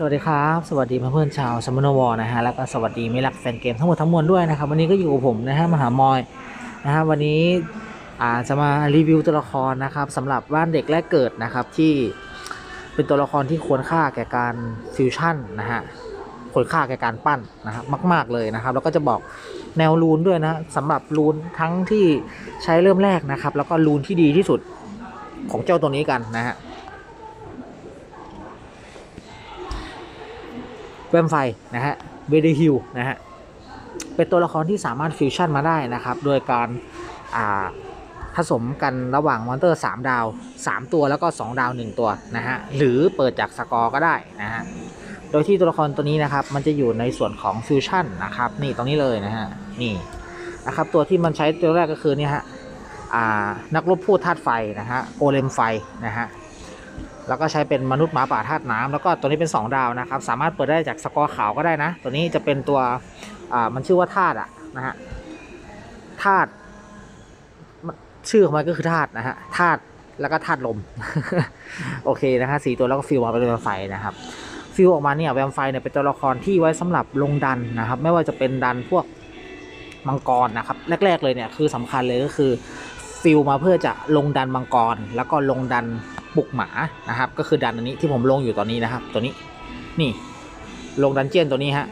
สวัสดีครับ สวัสดีเพื่อนๆชาวสมโนวอนะฮะแล้วก็สวัสดีไมิลักแฟนเกมทั้งหมดทั้งมวลด้วยนะครับ วันนี้ก็อยู่กับผมนะฮะมหามอยนะฮะวันนี้อาจะมารีวิวตัวละครนะครับสำหรับบ้านเด็กแรกเกิดนะครับที่เป็นตัวละครที่ควรค่าแก่การฟิวชั่นนะฮะควรค่าแก่การปั้นนะครับมาก ๆเลยนะครับ แล้วก็จะบอกแนวรูนด้วยนะสำหรับรูนทั้งที่ใช้เริ่มแรกนะครับ แล้วก็รูนที่ดีที่สุดของเจ้าตัวนี้กันนะฮะ แวมไฟนะฮะเวเดฮิลนะฮะเป็นตัวละครที่สามารถฟิวชั่นมาได้นะครับ โดยการอ่าผสมกันระหว่างมอนเตอร์ 3 ดาว 3 ตัวแล้วก็ 2 ดาว 1 ตัวนะฮะหรือเปิดจากสกอร์ก็ได้นะฮะโดยที่ตัวละครตัวนี้นะครับ มันจะอยู่ในส่วนของฟิวชั่นนะครับ นี่ตรงนี้เลยนะฮะนี่นะครับตัวที่มันใช้ตัวแรกก็คือเนี่ยฮะอ่านักรบพูดธาตุไฟนะฮะโกเลมไฟนะฮะ แล้วก็ใช้เป็นมนุษย์หมาป่าธาตุน้ำแล้วก็ตัวนี้เป็น 2 ดาวนะครับ สามารถเปิดได้จากสกอร์ขาวก็ได้นะ ตัวนี้จะเป็นตัวอ่ามันชื่อว่าธาตุอะนะฮะธาตุชื่อของมันก็คือธาตุนะฮะธาตุแล้วก็ธาตุลม โอเคนะฮะสี่ตัวแล้วก็ฟิลมาเป็นแวมไฟนะครับ ฟิลออกมาเนี่ยแวมไฟเนี่ยเป็นตัวละครที่ไว้สำหรับลงดันนะครับ ไม่ว่าจะเป็นดันพวกมังกรนะครับ แรก ๆ เลยเนี่ยคือสำคัญเลยก็คือฟิลมาเพื่อจะลงดันมังกร แล้วก็ลงดัน ปลุกหมานะครับ ก็คือดันอันนี้ที่ผมลงอยู่ตอนนี้นะครับ ตัวนี้นี่ลงดันเจียนตัวนี้ฮะ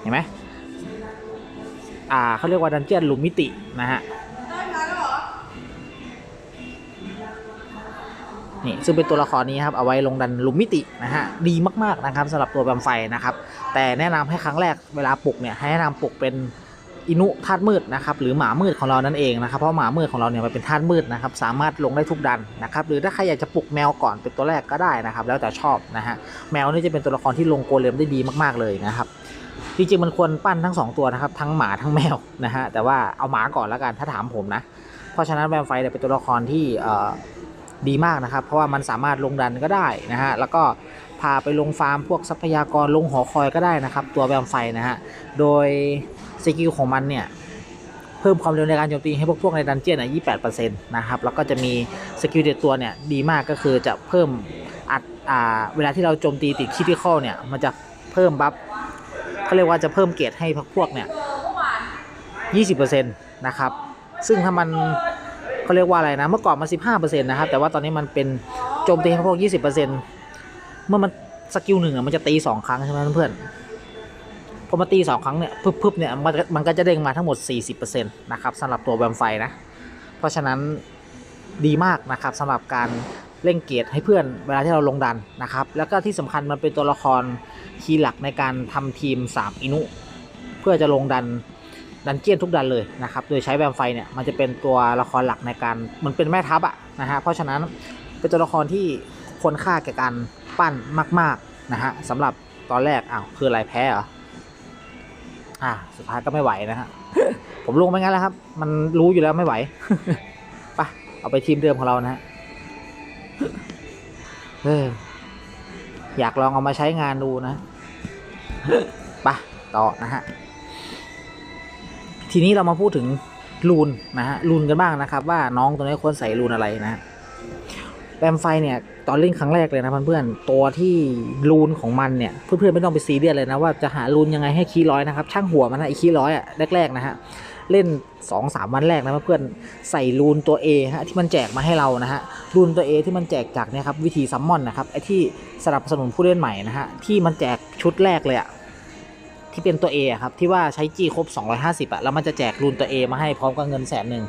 เห็นไหมอ่าเขาเรียกว่าดันเจียนหลุมมิตินะฮะนี่ซึ่งเป็นตัวละครนี้ครับเอาไว้ลงดันลุมมิตินะฮะดีมากๆนะครับสำหรับตัวแบมไฟนะครับแต่แนะนำให้ครั้งแรกเวลาปลุกเนี่ยให้แนะนำปลุกเป็น อินุธาตุมืดนะครับหรือหมามืดของเรานั่นเองนะครับเพราะหมามืดของเราเนี่ยมันเป็นธาตุมืดนะครับสามารถลงได้ทุกดันนะครับหรือถ้าใครอยากจะปลุกแมวก่อนเป็นตัวแรกก็ได้นะครับแล้วแต่ชอบนะฮะแมวนี่จะเป็นตัวละครที่ลงโกเลมได้ดีมากๆเลยนะครับจริงๆมันควรปั้นทั้งสองตัวนะครับทั้งหมาทั้งแมวนะฮะแต่ว่าเอาหมาก่อนแล้วกันถ้าถามผมนะเพราะฉะนั้นแวมไฟเนี่ยเป็นตัวละครที่ดีมากนะครับ เพราะว่ามันสามารถลงดันก็ได้นะฮะแล้วก็พาไปลงฟาร์มพวกทรัพยากรลงหอคอยก็ได้นะครับ ตัวแวมไฟนะฮะโดย สกิลของมันเนี่ย เพิ่มความเร็วในการโจมตีให้พวกพวกในดันเจียนอะ28%นะครับ แล้วก็จะมีสกิลเด็ดตัวเนี่ยดีมากก็คือจะเพิ่มอัดอ่าเวลาที่เราโจมตีติดคิทิคอลเนี่ย มันจะเพิ่มบัฟเขาเรียกว่าจะเพิ่มเกรดให้พวกพวกเนี่ย20%นะครับ ซึ่งถ้ามันเขาเรียกว่าอะไรนะ เมื่อก่อนมัน15%นะครับ แต่ว่าตอนนี้มันเป็นโจมตีให้พวก20%เมื่อมันสกิลหนึ่งอะมันจะตี2ครั้งใช่ไหมเพื่อน พอมาตีสองครั้งเนี่ยพึบๆเนี่ยมันก็มันก็จะเด้งมาทั้งหมด 40%นะครับสำหรับตัวแวมไฟนะ เพราะฉะนั้นดีมากนะครับสำหรับการเล่นเกียรติให้เพื่อนเวลาที่เราลงดันนะครับ แล้วก็ที่สำคัญมันเป็นตัวละครคีย์หลักในการทำทีม 3 อินุ เพื่อจะลงดันดันเจียนทุกดันเลยนะครับ โดยใช้แวมไฟเนี่ยมันจะเป็นตัวละครหลักในการมันเป็นแม่ทัพอะนะฮะเพราะฉะนั้นเป็นตัวละครที่ควรค่าแก่การปั้นมาก ๆนะฮะสำหรับตอนแรกอ้าวคืออะไรแพ้เหรอ อ่าสุดท้ายก็ไม่ไหวนะฮะผมลงไปงั้นแล้วครับ มันรู้อยู่แล้วไม่ไหวไปเอาไปทีมเดิมของเรานะฮะเอออยากลองเอามาใช้งานดูนะไปต่อนะฮะทีนี้เรามาพูดถึงรูนนะฮะรูนกันบ้างนะครับ ว่าน้องตัวนี้ควรใส่รูนอะไรนะฮะ แรมไฟเนี่ย ตอนเล่นครั้งแรกเลยนะเพื่อนๆตัวที่รูนของมันเนี่ย เพื่อนๆไม่ต้องไปซีเรียสเลยนะว่าจะหารูนยังไงให้คีย์ร้อยนะครับ ช่างหัวมันนะไอ้คีย์ร้อยอะแรกๆนะฮะเล่น 2 3วันแรกนะเพื่อนๆใส่รูนตัว A ฮะที่มันแจกมาให้เรานะฮะรูนตัว A ที่มันแจกจากเนี่ยครับวิธีซัมมอนนะครับไอ้ที่สนับสนุนผู้เล่นใหม่นะฮะที่มันแจกชุดแรกเลยอะที่เป็นตัว A อครับที่ว่าใช้จีครบ 250อะแล้วมันจะแจกรูนตัว A มาให้พร้อมกับเงินแสนหนึ่ง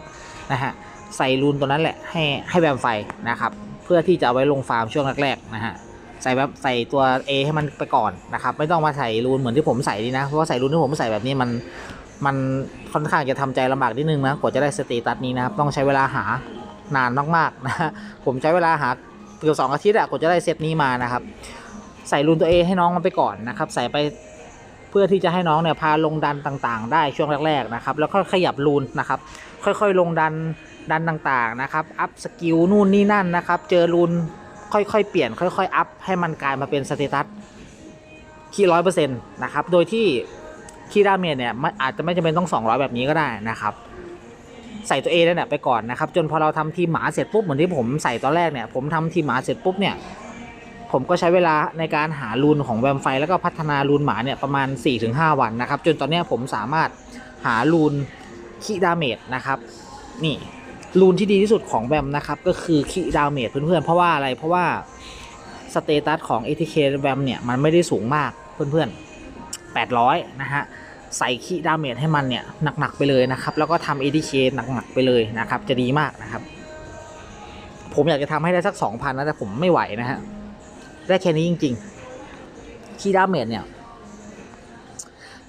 นะฮะใส่รูนตัวนั้นแหละให้ให้แวมไฟนะครับ พื่อที่จะเอาไว้ลงฟาร์มช่วงแรกๆนะฮะใส่แบบใส่ตัว A ให้มันไปก่อนนะครับไม่ต้องมาใส่รูนเหมือนที่ผมใส่ดีนะเพราะว่าใส่รูนที่ผมใส่แบบนี้มันมันค่อนข้างจะทำใจลำบากนิดนึงนะกว่าจะได้สเตตัสนี้นะครับต้องใช้เวลาหานานมากๆนะฮะผมใช้เวลาหาเกือบสองอาทิตย์อะกว่าจะได้เซตนี้มานะครับ ใส่รูนตัวเอให้น้องมันไปก่อนนะครับ ใส่ไปเพื่อที่จะให้น้องเนี่ยพาลงดันต่างๆ ได้ช่วงแรกๆนะครับ แล้วก็ขยับรูนนะครับ ค่อยๆลงดัน ดันต่างๆนะครับ อัพสกิลนู่นนี่นั่นนะครับ เจอรูนค่อยๆเปลี่ยน ค่อยๆ อัพให้มันกลายมาเป็นสเตตัสที่ร้อยเปอร์เซ็นต์นะครับ โดยที่คีดาเมจเนี่ยมันอาจจะไม่จำเป็นต้อง 200 แบบนี้ก็ได้นะครับ ใส่ตัว A นั่นแหละไปก่อนนะครับ จนพอเราทำทีมหมาเสร็จปุ๊บเหมือนที่ผมใส่ตอนแรกเนี่ยผมทำทีมหมาเสร็จปุ๊บเนี่ยผมก็ใช้เวลาในการหารูนของแวมไฟ แล้วก็พัฒนารูนหมาเนี่ยประมาณ 4-5 วันนะครับ จนตอนนี้ผมสามารถหารูนคิดาเมจนะครับ นี่ รูนที่ดีที่สุดของแวมนะครับ ก็คือคิดาวเมจเพื่อนๆ เพราะว่าอะไรเพราะว่าสเตตัสของ ATK แวมเนี่ย มันไม่ได้สูงมากเพื่อนๆ 800 นะฮะ ใส่คีดาวเมจให้มันเนี่ย หนัก ๆ ไปเลยนะครับ แล้วก็ทำ ATK หนัก ๆ ไปเลยนะครับ จะดีมากนะครับ ผมอยากจะทำให้ได้สัก 2,000 นะ แต่ผมไม่ไหวนะฮะ ได้แค่นี้จริง ๆ คีดาวเมจเนี่ย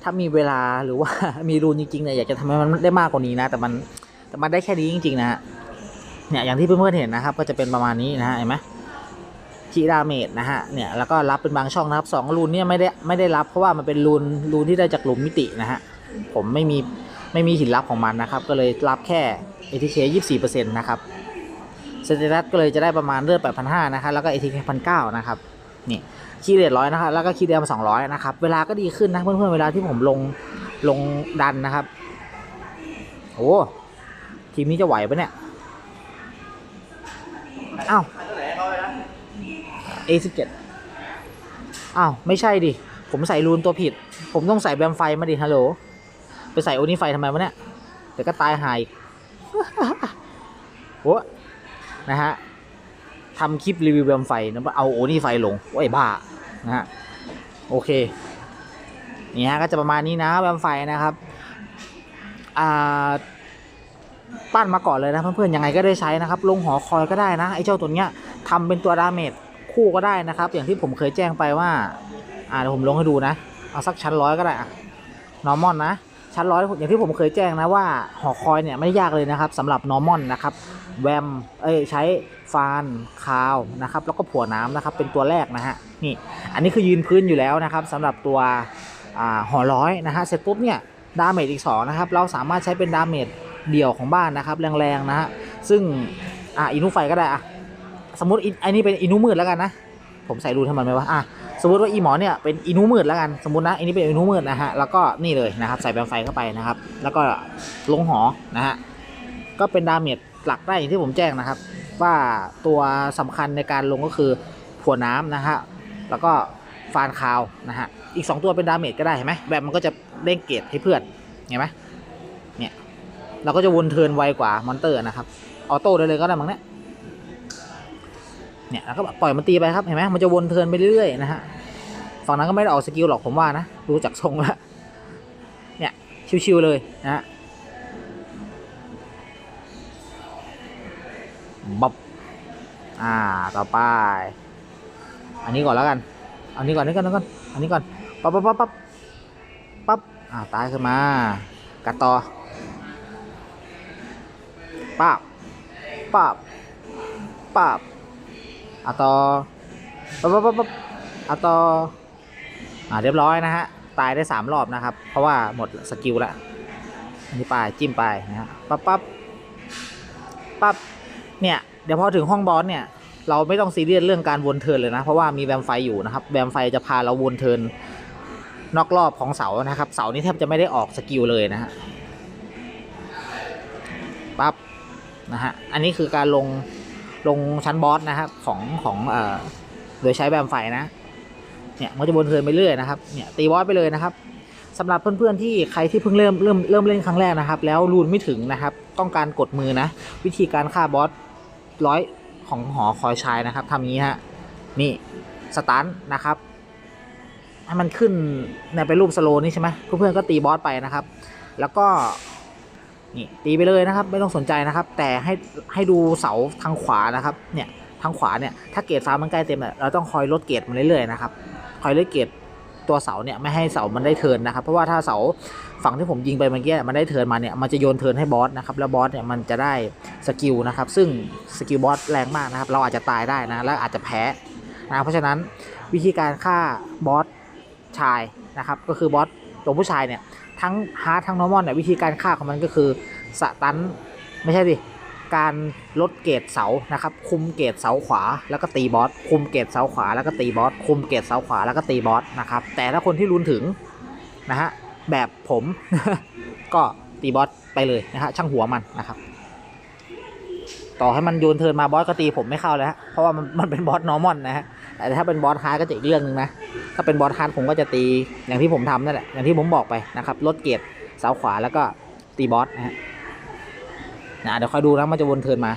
ถ้ามีเวลาหรือว่ามีรูนจริงๆเนี่ยอยากจะทำให้มันได้มากกว่านี้นะ แต่มัน แต่มันได้แค่นี้จริงๆนะฮะเนี่ยอย่างที่เพื่อนๆเห็นนะครับ ก็จะเป็นประมาณนี้นะฮะเห็นไหมคีดาเมจนะฮะเนี่ยแล้วก็รับเป็นบางช่องนะครับสองรูนเนี่ยไม่ได้ไม่ได้รับเพราะว่ามันเป็นรูนรูนที่ได้จากหลุมมิตินะฮะผมไม่มีไม่มีหินลับของมันนะครับ ก็เลยรับแค่ ATK 24%นะครับสเตตัสก็เลยจะได้ประมาณเลือด8,500นะครับแล้วก็ ATK 1,900นะครับนี่คีย์เรทร้อยนะครับแล้วก็คีย์เดมสองร้อยนะครับ เวลาก็ดีขึ้นนะเพื่อนๆเวลาที่ผมลงลงดันนะครับโอ้ ทีมนี้จะไหวปะเนี่ยอ้าว A17 อ้าว ไม่ใช่ดิ ผมใส่รูนตัวผิด ผมต้องใส่แบมไฟมาดิฮัลโหล ไปใส่โอนิไฟทำไมวะเนี่ยเดี๋ยวก็ตายหายโอ้นะฮะทำคลิปรีวิวแบมไฟนะเอาโอนี่ไฟลงโอ้ยบ้า นะฮะ โอเค นี่ฮะก็จะประมาณนี้นะแบมไฟนะครับ อ่า ปั้นมาก่อนเลยนะเพื่อนๆยังไงก็ได้ใช้นะครับ ลงหอคอยก็ได้นะไอ้เจ้าตัวเนี้ยทำเป็นตัวดาเมจคู่ก็ได้นะครับ อย่างที่ผมเคยแจ้งไปว่าอ่าเดี๋ยวผมลงให้ดูนะเอาสักชั้นร้อยก็ได้อะนอร์มอนนะชั้นร้อยอย่างที่ผมเคยแจ้งนะว่าหอคอยเนี่ยไม่ยากเลยนะครับสำหรับนอร์มอนนะครับแวมเอ้ยใช้ฟานคาวนะครับแล้วก็ผัวน้ำนะครับเป็นตัวแรกนะฮะนี่อันนี้คือยืนพื้นอยู่แล้วนะครับสำหรับตัวอ่าหอร้อยนะฮะเสร็จปุ๊บเนี่ยดาเมจอีก2นะครับเราสามารถใช้เป็นดาเมจ เดี่ยวของบ้านนะครับ แรงๆนะฮะซึ่งอ่าอินุไฟก็ได้อะสมมติอันนี้เป็นอินุมืดแล้วกันนะผมใส่รูนทำมันไหมวะอะสมมติว่าอีหมอเนี่ยเป็นอินุมืดแล้วกันสมมตินะอันนี้เป็นอินุมืดนะฮะแล้วก็นี่เลยนะครับใส่แบมไฟเข้าไปนะครับ แล้วก็ลงหอนะฮะก็เป็นดาเมจหลักได้อย่างที่ผมแจ้งนะครับ ว่าตัวสำคัญในการลงก็คือผัวน้ำนะฮะแล้วก็ฟานคาวนะฮะอีก 2 ตัวเป็นดาเมจก็ได้เห็นไหมแบบมันก็จะเร่งเกรดให้เพื่อนเห็นไหมเนี่ย เราก็จะวนเทิร์นไวกว่ามอนเตอร์นะครับ ออโต้ได้เลยก็ได้มั้งเนี่ยเนี่ยแล้วก็ปล่อยมันตีไปครับเห็นไหมมันจะวนเทิร์นไปเรื่อยๆนะฮะฝั่งนั้นก็ไม่ได้ออกสกิลหรอกผมว่านะดูจากทรงแล้วเนี่ยชิวๆเลยนะฮะบับอ่าต่อไป อันนี้ก่อนแล้วกัน อันนี้ก่อนนนี้ก่อนอันนี้ก่อนอันนี้ก่อนปั๊บปั๊บปั๊บปั๊บปั๊บอ่าตายขึ้นมา กัดต่อ ปั๊บปั๊บปั๊บอะต่อปั๊บปั๊บปั๊บปั๊บอะต่ออ่าเรียบร้อยนะฮะ ตายได้สามรอบนะครับ เพราะว่าหมดสกิลล้วอันนี้ไปจิ้มไปนะฮะปั๊บปั๊บปั๊บเนี่ย เดี๋ยวพอถึงห้องบอสเนี่ยเราไม่ต้องซีเรียสเรื่องการวนเทินเลยนะ เพราะว่ามีแวมไฟอยู่นะครับ แวมไฟจะพาเราวนเทินนอกรอบของเสานะครับ เสานี้แทบจะไม่ได้ออกสกิลเลยนะฮะ นะฮะ อันนี้คือการลงลงชั้นบอสนะครับของของเอ่อโดยใช้แวมไฟนะ เนี่ยมันจะวนเทินไปเรื่อยนะครับ เนี่ยตีบอสไปเลยนะครับสำหรับเพื่อนๆที่ใครที่เพิ่งเริ่มเริ่มเริ่มเล่นครั้งแรกนะครับ แล้วรูนไม่ถึงนะครับ ต้องการกดมือนะ วิธีการฆ่าบอสร้อยของหอคอยชายนะครับทำอย่างนี้ฮะนี่สตันนะครับให้มันขึ้นในเป็นรูปสโลนี่ใช่ไหมเพื่อนๆก็ตีบอสไปนะครับ แล้วก็ นี่ตีไปเลยนะครับ ไม่ต้องสนใจนะครับ แต่ให้ให้ดูเสาทางขวานะครับเนี่ยทางขวาเนี่ยถ้าเกรดฟ้ามันใกล้เต็มเราต้องคอยลดเกรดมันเรื่อยๆนะครับคอยลดเกรดตัวเสาเนี่ยไม่ให้เสามันได้เทินนะครับ เพราะว่าถ้าเสาฝั่งที่ผมยิงไปเมื่อกี้มันได้เทินมาเนี่ยมันจะโยนเทินให้บอสนะครับแล้วบอสเนี่ยมันจะได้สกิลนะครับซึ่งสกิลบอสแรงมากนะครับเราอาจจะตายได้นะแล้วอาจจะแพ้นะเพราะฉะนั้นวิธีการฆ่าบอสชายนะครับก็คือบอสตัวผู้ชายเนี่ย ทั้งฮาร์ดทั้งนอร์มอลเนี่ยวิธีการฆ่าของมันก็คือสตันไม่ใช่ดิการลดเกรดเสานะครับ คุมเกรดเสาขวาแล้วก็ตีบอส คุมเกรดเสาขวาแล้วก็ตีบอส คุมเกรดเสาขวาแล้วก็ตีบอสนะครับ แต่ถ้าคนที่รุนถึงนะฮะแบบผมก็ตีบอสไปเลยนะฮะช่างหัวมันนะครับ ต่อให้มันโยนเทิร์นมาบอสก็ตีผมไม่เข้าแล้วฮะเพราะว่ามันมันเป็นบอสนอร์มอนนะฮะแต่ถ้าเป็นบอสฮาร์ดก็จะอีกเรื่องหนึ่งนะถ้าเป็นบอสฮาร์ดผมก็จะตีอย่างที่ผมทำนั่นแหละอย่างที่ผมบอกไปนะครับลดเกรดเสาขวาแล้วก็ตีบอสนะฮะนะเดี๋ยวคอยดูนะมันจะวนเทิร์นมา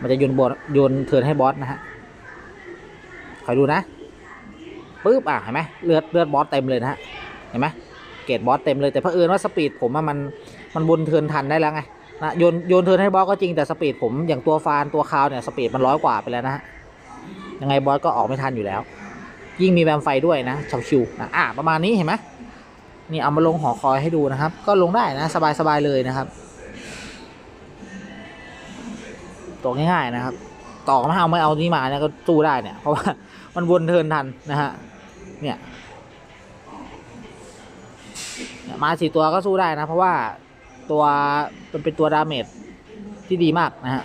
มันจะโยนบอสโยนเทิร์นให้บอสนะฮะคอยดูนะปึ๊บอะเห็นไหมเลือดเลือดบอสเต็มเลยนะฮะเห็นไหมเกรดบอสเต็มเลยแต่เผอิญว่าสปีดผมอะมันมันวนเทิร์นทันได้แล้วไง นะโยนโยนเทิร์นให้บอสก็จริงแต่สปีดผมอย่างตัวฟานตัวคาวเนี่ยสปีดมันร้อยกว่าไปแล้วนะฮะยังไงบอสก็ออกไม่ทันอยู่แล้ว ยิ่งมีแวมไฟด้วยนะชาวชิวนะอะประมาณนี้เห็นไหมนี่เอามาลงหอคอยให้ดูนะครับ ก็ลงได้นะสบายสบายเลยนะครับตกง่ายๆนะครับ ต่อไม่เอาไม่เอานี่มาเนี่ยก็สู้ได้เนี่ย เพราะว่ามันวนเทินทันนะฮะเนี่ยมาสี่ตัวก็สู้ได้นะ เพราะว่า ตัวมันเป็นตัวดาเมจที่ดีมากนะฮะ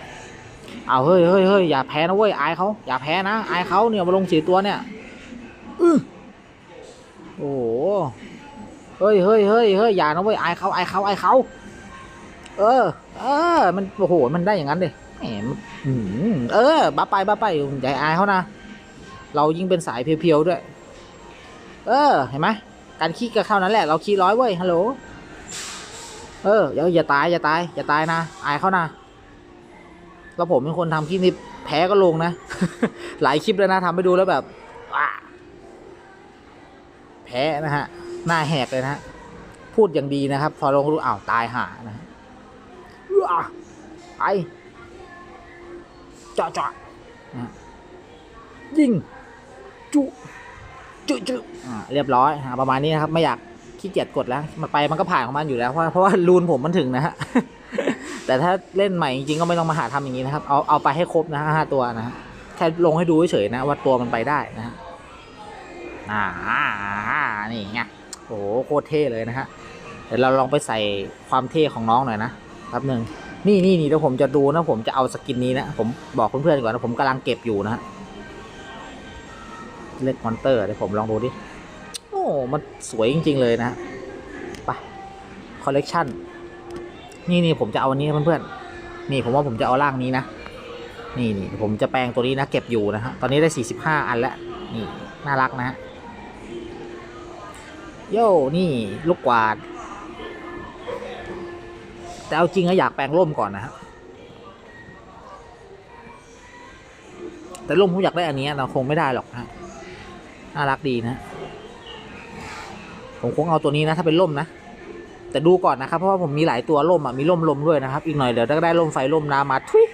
เอาเฮ้ยเฮ้ยเฮ้ยอย่าแพ้นะเว้ยอายเขาอย่าแพ้นะอายเขาเนี่ยมาลงสีตัวเนี่ยอือโอ้โหเฮ้ยเฮ้ยเฮ้ยเฮ้ยอย่านะเว้ยอายเขาอายเขาอายเขาเออ เออ มันโอ้โหมันได้อย่างนั้นดิแหมมันอืมเออบ้าไปบ้าไปอย่อายเขานะเรายิ่งเป็นสายเพียวๆด้วย เออ เห็นไหมการขี้ก็เข้านั้นแหละ เราขี้ร้อยเว้ยฮัลโหล เอออย่าอย่าตายอย่าตายอย่าตายนะ อายเขานะ แล้วผมเป็นคนทำคลิปนี้แพ้ก็ลงนะ หลายคลิปแล้วนะทำไปดูแล้วแบบว้าแพ้นะฮะ หน้าแหกเลยนะฮะ พูดอย่างดีนะครับ พอลงรู้อ้าวตายห่านะว้าไปจาะเจาะนะฮะยิงจุจุจุอ่าเรียบร้อยประมาณนี้นะครับ ไม่อยาก ขี้เกียจกดแล้วมันไปมันก็ผ่านของมันอยู่แล้วเพราะเพราะว่ารูนผมมันถึงนะฮะแต่ถ้าเล่นใหม่จริงๆก็ไม่ต้องมาหาทำอย่างนี้นะครับเอาเอาไปให้ครบนะห้าตัวนะฮะแค่ลงให้ดูเฉยๆนะว่าตัวมันไปได้นะฮะอ่านี่ไงโอ้โหโคตรเท่เลยนะฮะเดี๋ยวเราลองไปใส่ความเท่ของน้องหน่อยนะแป๊บหนึ่งนี่นี่นี่เดี๋ยวผมจะดูนะผมจะเอาสกินนี้นะผมบอกเพื่อนๆก่อนนะผมกำลังเก็บอยู่นะฮะเล็กมอนเตอร์เดี๋ยวผมลองดูดิ มันสวยจริง ๆ เลยนะไปคอลเลกชันนี่นี่ผมจะเอาอันนี้เพื่อนๆนี่ผมว่าผมจะเอาร่างนี้นะ นี่นี่ผมจะแปลงตัวนี้นะ เก็บอยู่นะฮะตอนนี้ได้ 45 อันแล้วนี่น่ารักนะฮะโย่นี่ลูกกวาด แต่เอาจริงอะอยากแปลงร่มก่อนนะฮะแต่ร่มผมอยากได้อันนี้เราคงไม่ได้หรอกนะฮะน่ารักดีนะ ผมคงเอาตัวนี้นะถ้าเป็นร่มนะ แต่ดูก่อนนะครับ เพราะว่าผมมีหลายตัวร่มอะมีร่มลมด้วยนะครับ อีกหน่อยเดี๋ยวถ้าได้ร่มไฟร่มน้ำมาทุย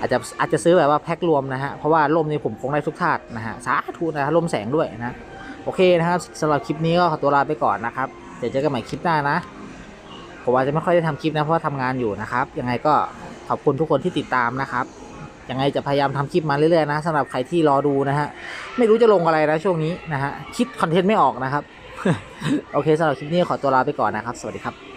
อาจจะอาจจะซื้อแบบว่าแพ็ครวมนะฮะเพราะว่าร่มนี้ผมคงได้ทุกธาตุนะฮะสาธุนะร่มแสงด้วยนะโอเคนะครับสำหรับคลิปนี้ก็ขอตัวลาไปก่อนนะครับเดี๋ยวเจอกันใหม่คลิปหน้านะผมอาจจะไม่ค่อยได้ทำคลิปนะเพราะว่าทำงานอยู่นะครับ ยังไงก็ขอบคุณทุกคนที่ติดตามนะครับ ยังไงจะพยายามทำคลิปมาเรื่อยๆนะสำหรับใครที่รอดูนะฮะไม่รู้จะลงอะไรนะช่วงนี้นะฮะคิดคอนเทนต์ไม่ออกนะครับ โอเคสำหรับคลิปนี้ขอตัวลาไปก่อนนะครับ สวัสดีครับ